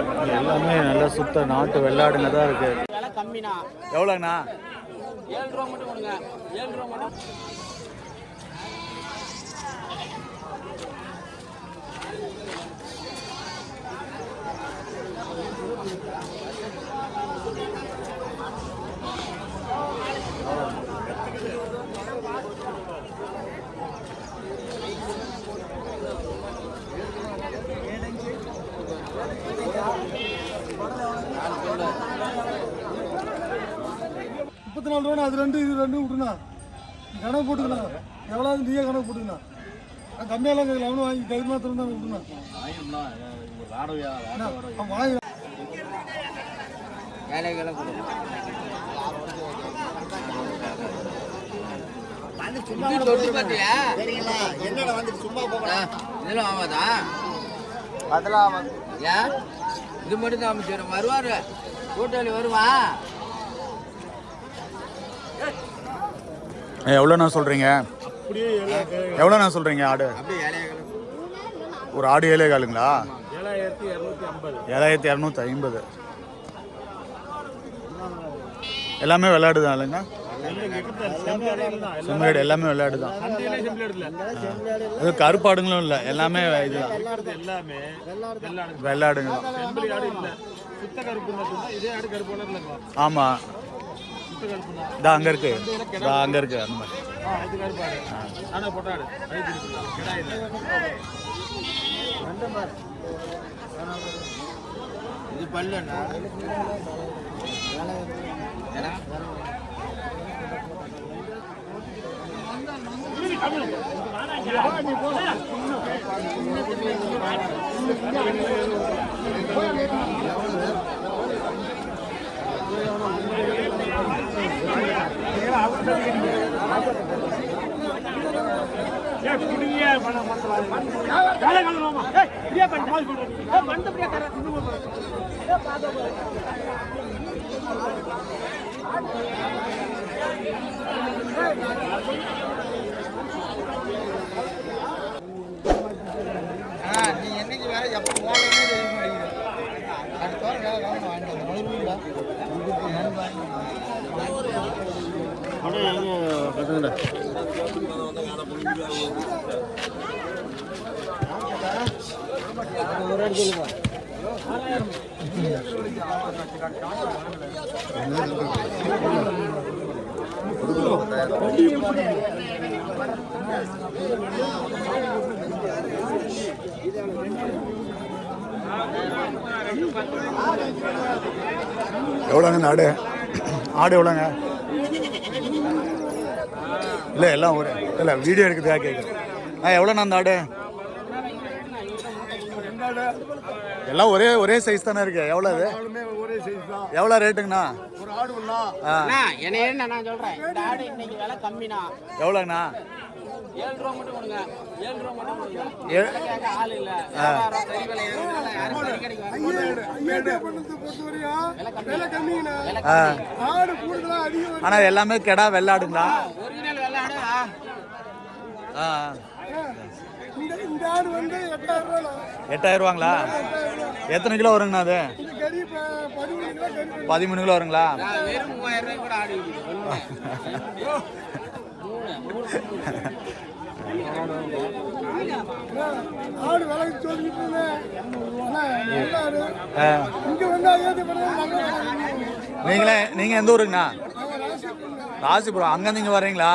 எல்லாமே நல்ல சுத்த நாட்டு வெள்ளாடுங்க தான் இருக்கு கம்மிண்ணா. எவ்வளோங்கண்ணா? ஏழு ரூபா மட்டும் கொடுங்க. ஏழு ரூபா மட்டும். முப்பத்தி நாலு ரூபா அது ரெண்டு இது ரெண்டும் விட்டுண்ணா கணக்கு போட்டுக்கண்ணா. எவ்வளோ நீயே கணக்கு போட்டுக்கண்ணா. நான் கம்மியாலாம் கேட்கல அவனும் வாங்கி கை மாத்திரம் தான் விட்டுண்ணா வாங்கி வேலை வேலை இது மட்டும் தான் அமைச்சர் வருவார். கூட்டாளி வருவான் எவ்வளோண்ணா சொல்கிறீங்க எவ்வளோண்ணா சொல்கிறீங்க ஆடு? ஒரு ஆடு ஏழே காலுங்களா ஏழாயிரத்தி இரநூத்தி ஐம்பது. எல்லாமே விளையாடு தான் இல்லைங்க? செம்மேடு எல்லாமே விளையாடு தான். அது கருப்பாடுங்களும் இல்லை எல்லாமே இதுதான் வெள்ளாடுங்க தான். ஆமாம் இதா அங்கே இருக்கு. இதா அங்கே இருக்கு அந்த மாதிரி. இது பல்லுண்ணா ஏன்னா ஆ, நீ என்னைக்கு வேற எப்போ போகணும்னு தெரிய மாட்டேங்குது அடுத்த வாரம் வேலை கவனம் வாங்கிட்டு வந்து மறுபடியும்டா எவ்வளோங்க இந்த ஆடு? ஆடு எவ்வளோங்க இல்லை எல்லாம் ஒரு இல்லை வீடியோ எடுக்கிறதுக்காக கேட்குறேன் ஆ எவ்வளோண்ணா அந்த ஆடு எல்லாம் ஒரே ஒரே சைஸ் தானே இருக்கு எவ்வளோ அது ஒரே சைஸ் தான் எவ்வளோ ரேட்டுங்கண்ணா எவ்வளோங்கண்ணா ஏழு ரூபா மட்டும் கொடுங்க ஏழு ரூபா மட்டும் கொடுங்க ஏ- விலை கேட்க ஆள் இல்ல வியாபாரம் கறி விலை ஏறுறதுனால யாரும் கறி கடைக்கு வர மாட்டாங்க. ஐயாயிரம் பண்ணதை பொறுத்த வரையும் விலை கம்மிங்கண்ணா விலை ஆ ஆடு கூடுதலாக அதிகம் ஆனால் எல்லாமே கெடா வெள்ளாடுங்களா ஒரிஜினல் வெள்ளை ஆடு ஆ. ஆ இந்த இந்த ஆடு வந்து எட்டாயிரம் ரூபா எட்டாயிரம் ரூபாங்களா எத்தனை கிலோ வருங்கண்ணா அது? பதிமூணு கிலோ வருங்களா? ஆடு விலைக்கு சொல்லிட்டு இருந்தேன். நீங்களே நீங்கள் எந்த ஊருங்கண்ணா? ராசிபுரம். அங்கேருந்து இங்கே வரீங்களா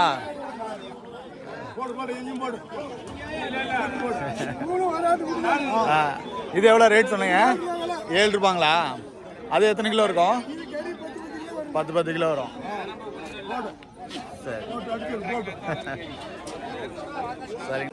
இது எவ்வளோ ரேட் சொன்னீங்க? ஏழு ரூபாங்களா? அது எத்தனை கிலோ இருக்கும்? பத்து பத்து கிலோ வரும். சரி. சரிங்க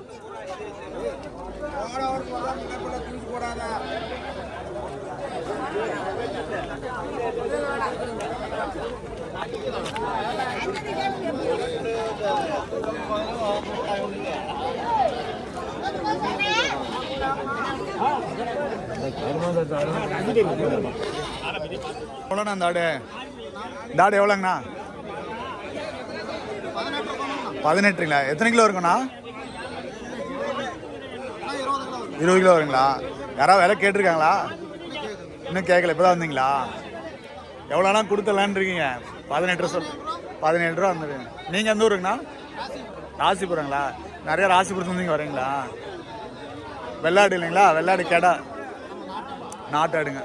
எவ்வளோண்ணா அந்த ஆடு? இந்த ஆடு எவ்வளோங்கண்ணா? பதினெட்டுங்களா? எத்தனை கிலோ இருக்குண்ணா இருபது கிலோ வருங்களா? யாராவது விலை கேட்டிருக்காங்களா? இன்னும் கேட்கல இப்போ தான் வந்தீங்களா? எவ்வளோலாம் கொடுத்தலான்னு இருக்கீங்க? பதினெட்டு சொல் பதினேழு ரூபா வந்துடுங்க நீங்கள் எந்த ஊருங்கண்ணா? ராசிபுரங்களா? நிறைய ராசிபுரத்துல நீங்கள் வரீங்களா? வெள்ளாடு இல்லைங்களா? வெள்ளாடு கெடா. நாட்டாடுங்க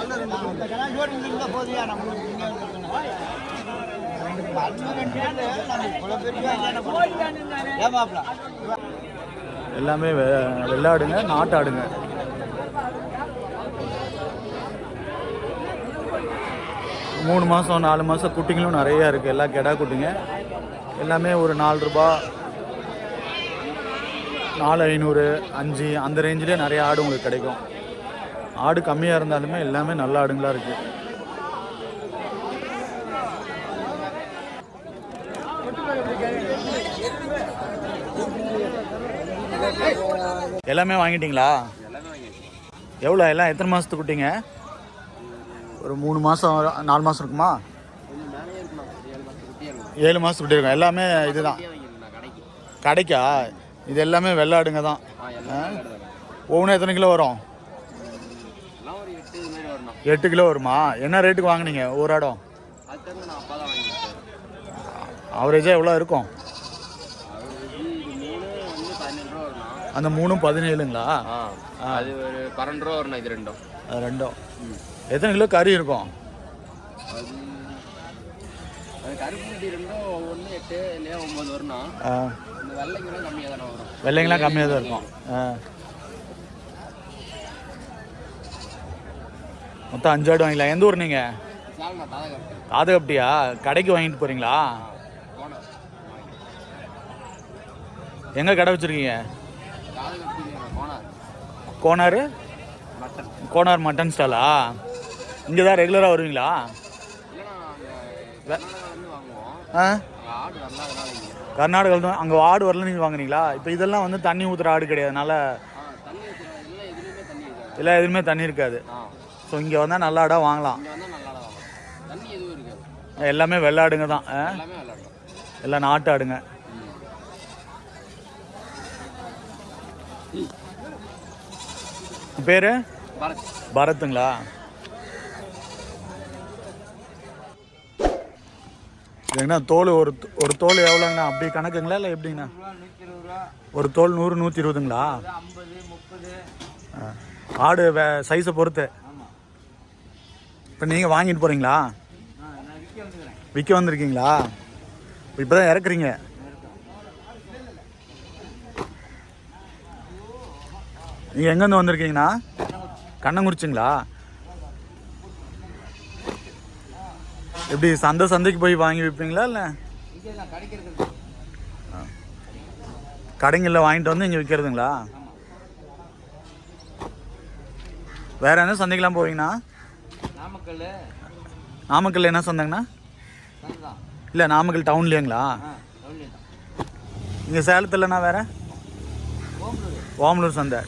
எல்லாமே வெள்ளாடுங்க நாட்டாடுங்க இருந்தா போதியா நம்மளுக்கு இங்க இருக்கணும். அது ரெண்டு பேரு நம்ம இவ்வளவு பெரிய என்ன பண்ணுவோம்? ஏன் மாப்பிள? எல்லாமே வெ- வெள்ளாடுங்க நாட்டாடுங்க மூணு மாதம் நாலு மாதம் குட்டிங்களும் நிறையா இருக்குது எல்லா கெடா குட்டிங்க. எல்லாமே ஒரு நாலு ரூபா நாலு ஐநூறு அஞ்சு அந்த ரேஞ்சிலே நிறைய ஆடு உங்களுக்கு கிடைக்கும். ஆடு கம்மியாக இருந்தாலுமே எல்லாமே நல்ல ஆடுங்களாக இருக்குது எல்லாமே வாங்கிட்டீங்களா? எவ்வளோ? எல்லாம் எத்தனை மாதத்துக்கு குட்டிங்க? ஒரு மூணு மாதம் நாலு மாதம் இருக்குமா? ஏழு மாதத்துக்கு குட்டி இருக்கும். எல்லாமே இதுதான். கடைக்கா? இது எல்லாமே வெள்ளாடுங்க தான். ஒவ்வொன்றும் எத்தனை கிலோ வரும்? எட்டு கிலோ வருமா? என்ன ரேட்டுக்கு வாங்குனீங்க? ஒரு இடம் ஆவரேஜாக எவ்வளோ இருக்கும்? அந்த மூணும் பதினேழுங்களா? அது ஒரு பன்னெண்டு ரூபா வரணும் இது ரெண்டும். அது ரெண்டும். எத்தனை கிலோ கறி இருக்கும்? வெள்ளைங்களாம் கம்மியாக தான் இருக்கும். ஆ. மொத்தம் அஞ்சு ஆடு வாங்கிக்கலாம். எந்த ஊர் நீங்கள் சால்னா தாதா கருப்பு காதகப்பட்டியா கடைக்கு வாங்கிட்டு போகிறீங்களா எங்கே கடை வச்சுருக்கீங்க? கோனார் கோனார் மட்டன் ஸ்டாலா? இங்கே தான் ரெகுலராக வருவீங்களா? ஆ? தான் அங்கே ஆடு வரல நீங்கள் வாங்குறீங்களா? இப்போ இதெல்லாம் வந்து தண்ணி ஊற்றுற ஆடு கிடையாது அதனால ஆ தண்ணி ஊற்றுறோம் இல்லை எதுவுமே தண்ணி இருக்காது. ஸோ இங்கே வந்தால் நல்ல ஆடாக வாங்கலாம். எல்லாமே வெள்ளாடுங்க தான் ஆ? எல்லாமே நாட்டு ஆடுங்க. பேர்? பரத். பரத்துங்களா? ஏங்கண்ணா தோல் ஒரு ஒரு தோல் எவ்வளோங்கண்ணா? அப்படி கணக்குங்களா இல்லை எப்படிங்கண்ணா? ஒரு தோல் நூறு நூற்றி இருபதுங்களா? ஆடு வே சைஸை பொறுத்து. இப்போ நீங்கள் வாங்கிட்டு போகிறீங்களா விற்க விற்க வந்திருக்கீங்களா? இப்போ தான் இறக்குறீங்க நீங்கள் எங்கேருந்து வந்திருக்கீங்கண்ணா? கண்ணங்குறிச்சிங்களா? எப்படி சந்தை சந்தைக்கு போய் வாங்கி விற்பீங்களா இல்லை? கடைங்களில் வாங்கிட்டு வந்து இங்கே விற்கிறதுங்களா வேற என்ன சந்தைக்கெலாம் போவீங்கண்ணா? நாமக்கல் நாமக்கல் என்ன சந்தைங்கண்ணா? இல்லை நாமக்கல் டவுன்லேங்களா இங்கே சேலத்துலண்ணா வேற? ஓமலூர் சந்தை.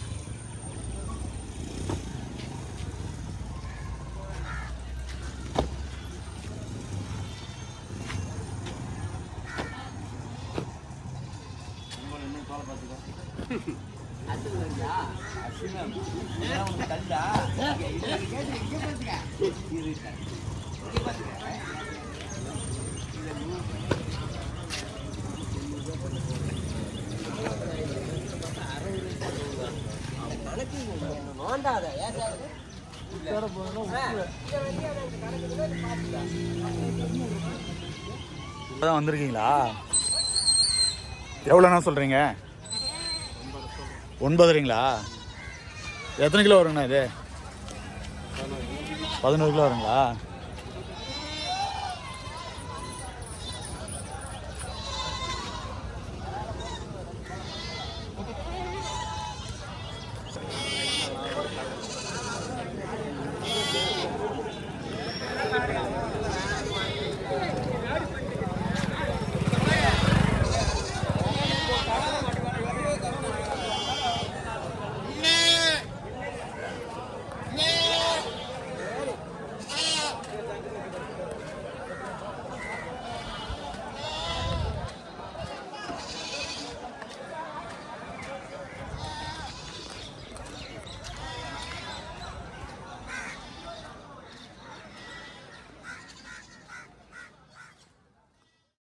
இப்போதான் வந்திருக்கீங்களா? எவ்வளோண்ணா சொல்கிறீங்க ஒன்பதுங்களா எத்தனை கிலோ வருங்கண்ணா இது? பதினோரு கிலோ வருங்களா?